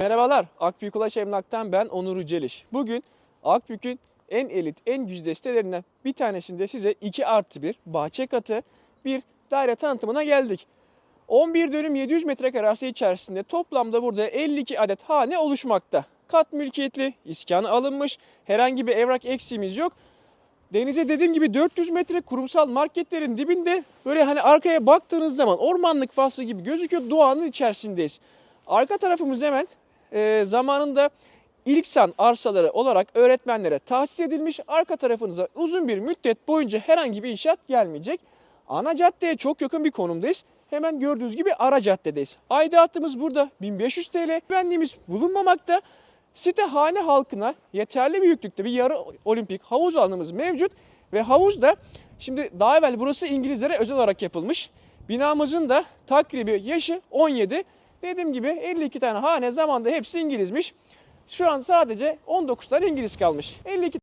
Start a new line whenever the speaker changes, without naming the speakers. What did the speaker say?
Merhabalar, Akbük Ulaş Emlak'tan ben Onur Yüceliş. Bugün Akbük'ün en elit, en güzide sitelerinden bir tanesinde size 2 artı 1 bahçe katı bir daire tanıtımına geldik. 11 dönüm 700 metrekare arsa içerisinde toplamda burada 52 adet hane oluşmakta. Kat mülkiyetli, iskanı alınmış, herhangi bir evrak eksiğimiz yok. Denize dediğim gibi 400 metre kurumsal marketlerin dibinde böyle hani arkaya baktığınız zaman ormanlık faslı gibi gözüküyor doğanın içerisindeyiz. Arka tarafımız hemen e, zamanında İlksan arsaları olarak öğretmenlere tahsis edilmiş. Arka tarafınıza uzun bir müddet boyunca herhangi bir inşaat gelmeyecek. Ana caddeye çok yakın bir konumdayız. Hemen gördüğünüz gibi ara caddedeyiz. Aidatımız burada 1500 TL. Güvenliğimiz bulunmamakta. Site hane halkına yeterli büyüklükte bir yarı olimpik havuz alanımız mevcut. Ve havuz da şimdi daha evvel burası İngilizlere özel olarak yapılmış. Binamızın da takribi yaşı 17. Dediğim gibi 52 tane hane zamanda hepsi İngilizmiş. Şu an sadece 19 tane İngiliz kalmış. 52